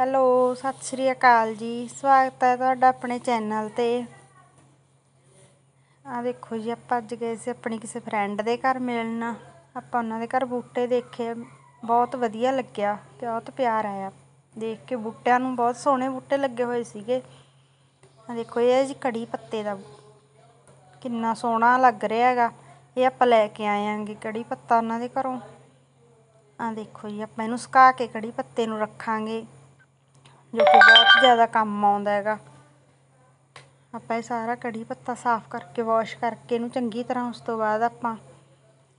Hello, ਸਤਿ ਸ਼੍ਰੀ ਅਕਾਲ ਜੀ। ਸਵਾਗਤ ਹੈ ਤੁਹਾਡਾ ਆਪਣੇ ਚੈਨਲ ਤੇ। ਆ ਦੇਖੋ ਜੀ, ਆਪਾਂ ਅੱਜ ਗਏ ਸੀ ਆਪਣੀ ਕਿਸੇ ਫਰੈਂਡ ਦੇ ਘਰ ਮਿਲਣ। ਆਪਾਂ ਉਹਨਾਂ ਦੇ ਘਰ ਬੂਟੇ ਦੇਖੇ, ਬਹੁਤ ਵਧੀਆ ਲੱਗਿਆ ਬਹੁਤ ਪਿਆਰ ਆਇਆ। ਦੇਖ ਕੇ ਬੂਟਿਆਂ ਨੂੰ ਬਹੁਤ ਸੋਹਣੇ ਬੂਟੇ ਲੱਗੇ ਹੋਏ ਸੀਗੇ। ਆ ਦੇਖੋ, ਇਹ ਜੀ ਕੜੀ ਪੱਤੇ ਦਾ ਕਿੰਨਾ ਸੋਹਣਾ ਲੱਗ ਰਿਹਾ ਹੈਗਾ। ਇਹ ਆਪਾਂ ਲੈ ਕੇ ਆਏ ਆਂਗੇ ਕੜੀ ਪੱਤਾ ਉਹਨਾਂ ਦੇ ਘਰੋਂ। ਆ ਦੇਖੋ ਜੀ, ਆਪਾਂ ਇਹਨੂੰ ਸੁਕਾ ਕੇ ਕੜੀ ਪੱਤੇ ਨੂੰ ਰੱਖਾਂਗੇ। ਜੋ ਕਿ ਬਹੁਤ ਜ਼ਿਆਦਾ ਕੰਮ ਆਉਂਦਾ ਹੈਗਾ। ਆਪਾਂ ਇਹ ਸਾਰਾ ਕੜੀ ਪੱਤਾ ਸਾਫ਼ ਕਰਕੇ ਵਾਸ਼ ਕਰਕੇ ਇਹਨੂੰ ਚੰਗੀ ਤਰ੍ਹਾਂ ਉਸ ਤੋਂ ਬਾਅਦ ਆਪਾਂ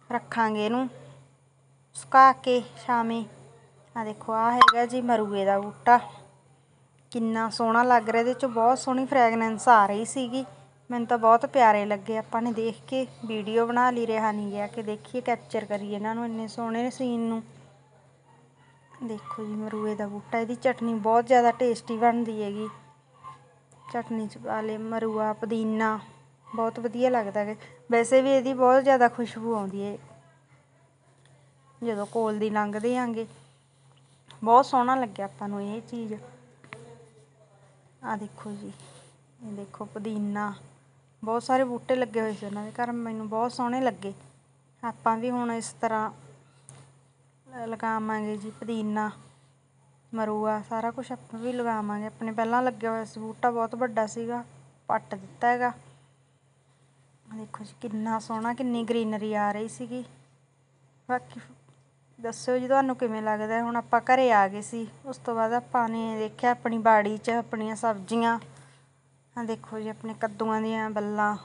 ਰੱਖਾਂਗੇ ਇਹਨੂੰ ਸੁਕਾ ਕੇ ਸ਼ਾਮੇ। ਆ ਦੇਖੋ ਆ ਹੈਗਾ ਜੀ ਮਰੂਏ ਦਾ ਬੂਟਾ। ਕਿੰਨਾ ਸੋਹਣਾ ਲੱਗ ਰਿਹਾ, ਇਹਦੇ ਚੋਂ ਬਹੁਤ ਸੋਹਣੀ ਫ੍ਰੈਗਨੈਂਸ ਆ ਰਹੀ ਸੀਗੀ। ਮੈਨੂੰ ਤਾਂ ਬਹੁਤ ਪਿਆਰੇ ਲੱਗੇ, ਆਪਾਂ ਨੇ ਦੇਖ ਕੇ ਵੀਡੀਓ ਬਣਾ ਲਈ ਰਿਹਾ ਨਹੀਂ ਗਿਆ ਕਿ ਦੇਖੀਏ ਕੈਪਚਰ ਕਰੀਏ ਇਹਨਾਂ ਨੂੰ ਇੰਨੇ ਸੋਹਣੇ ਸੀਨ ਨੂੰ। ਦੇਖੋ ਜੀ, ਮਰੂਏ ਦਾ ਬੂਟਾ, ਇਹਦੀ ਚਟਨੀ ਬਹੁਤ ਜ਼ਿਆਦਾ ਟੇਸਟੀ ਬਣਦੀ ਹੈਗੀ। ਚਟਨੀ ਚ ਪਾ ਲਏ ਮਰੂਆ, ਪੁਦੀਨਾ, ਬਹੁਤ ਵਧੀਆ ਲੱਗਦਾ ਹੈ ਵੈਸੇ ਵੀ ਇਹਦੀ ਬਹੁਤ ਜ਼ਿਆਦਾ ਖੁਸ਼ਬੂ ਆਉਂਦੀ ਹੈ। ਜਦੋਂ ਕੋਲ ਦੀ ਲੰਘਦੇ ਆਂਗੇ। ਬਹੁਤ ਸੋਹਣਾ ਲੱਗਿਆ ਆਪਾਂ ਨੂੰ ਇਹ ਚੀਜ਼। ਆ ਦੇਖੋ ਜੀ, ਇਹ ਦੇਖੋ ਪੁਦੀਨਾ। ਬਹੁਤ ਸਾਰੇ ਬੂਟੇ ਲੱਗੇ ਹੋਏ ਸੀ ਉਹਨਾਂ ਦੇ ਘਰ, ਮੈਨੂੰ ਬਹੁਤ ਸੋਹਣੇ ਲੱਗੇ। ਆਪਾਂ ਵੀ ਹੁਣ ਇਸ ਤਰ੍ਹਾਂ ਲਗਾਵਾਂਗੇ ਜੀ, ਪੁਦੀਨਾ, ਮਰੂਆ, ਸਾਰਾ ਕੁਛ ਆਪਾਂ ਵੀ ਲਗਾਵਾਂਗੇ। ਆਪਣੇ ਪਹਿਲਾਂ ਲੱਗਿਆ ਹੋਇਆ ਸੀ ਬੂਟਾ, ਬਹੁਤ ਵੱਡਾ ਸੀਗਾ, ਪੱਟ ਦਿੱਤਾ ਹੈਗਾ। ਦੇਖੋ ਜੀ, ਕਿੰਨਾ ਸੋਹਣਾ, ਕਿੰਨੀ ਗ੍ਰੀਨਰੀ ਆ ਰਹੀ ਸੀਗੀ। ਬਾਕੀ ਦੱਸਿਓ ਜੀ, ਤੁਹਾਨੂੰ ਕਿਵੇਂ ਲੱਗਦਾ ਹੁਣ ਆਪਾਂ ਘਰੇ ਆ ਗਏ ਸੀ, ਉਸ ਤੋਂ ਬਾਅਦ ਆਪਾਂ ਨੇ ਦੇਖਿਆ ਆਪਣੀ ਬਾੜੀ 'ਚ ਆਪਣੀਆਂ ਸਬਜ਼ੀਆਂ। ਆ ਦੇਖੋ ਜੀ, ਆਪਣੇ ਕੱਦੂਆਂ ਦੀਆਂ ਬੱਲਾਂ।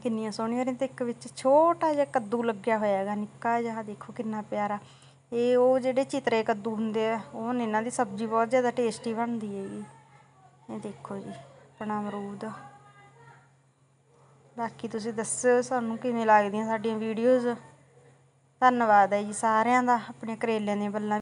ਕਿੰਨੀਆਂ ਸੋਹਣੀਆਂ ਨੇ ਤੇ ਇੱਕ ਵਿੱਚ ਛੋਟਾ ਜਿਹਾ ਕੱਦੂ ਲੱਗਿਆ ਹੋਇਆ ਹੈਗਾ, ਨਿੱਕਾ ਜਿਹਾ, ਦੇਖੋ ਕਿੰਨਾ ਪਿਆਰਾ। ਇਹ ਉਹ ਜਿਹੜੇ ਚਿਤਰੇ ਕੱਦੂ ਹੁੰਦੇ ਆ, ਉਹ ਨੇ ਇਹਨਾਂ ਦੀ ਸਬਜ਼ੀ ਬਹੁਤ ਜ਼ਿਆਦਾ ਟੇਸਟੀ ਬਣਦੀ ਹੈਗੀ। ਇਹ ਦੇਖੋ ਜੀ, ਆਪਣਾ ਅਮਰੂਦ। ਬਾਕੀ ਤੁਸੀਂ ਦੱਸਿਓ ਸਾਨੂੰ ਕਿਵੇਂ ਲੱਗਦੀਆਂ ਸਾਡੀਆਂ ਵੀਡੀਓਜ਼ ਧੰਨਵਾਦ ਹੈ ਜੀ ਸਾਰਿਆਂ ਦਾ ਆਪਣੇ ਕਰੇਲਿਆਂ ਦੀਆਂ ਬੱਲਾਂ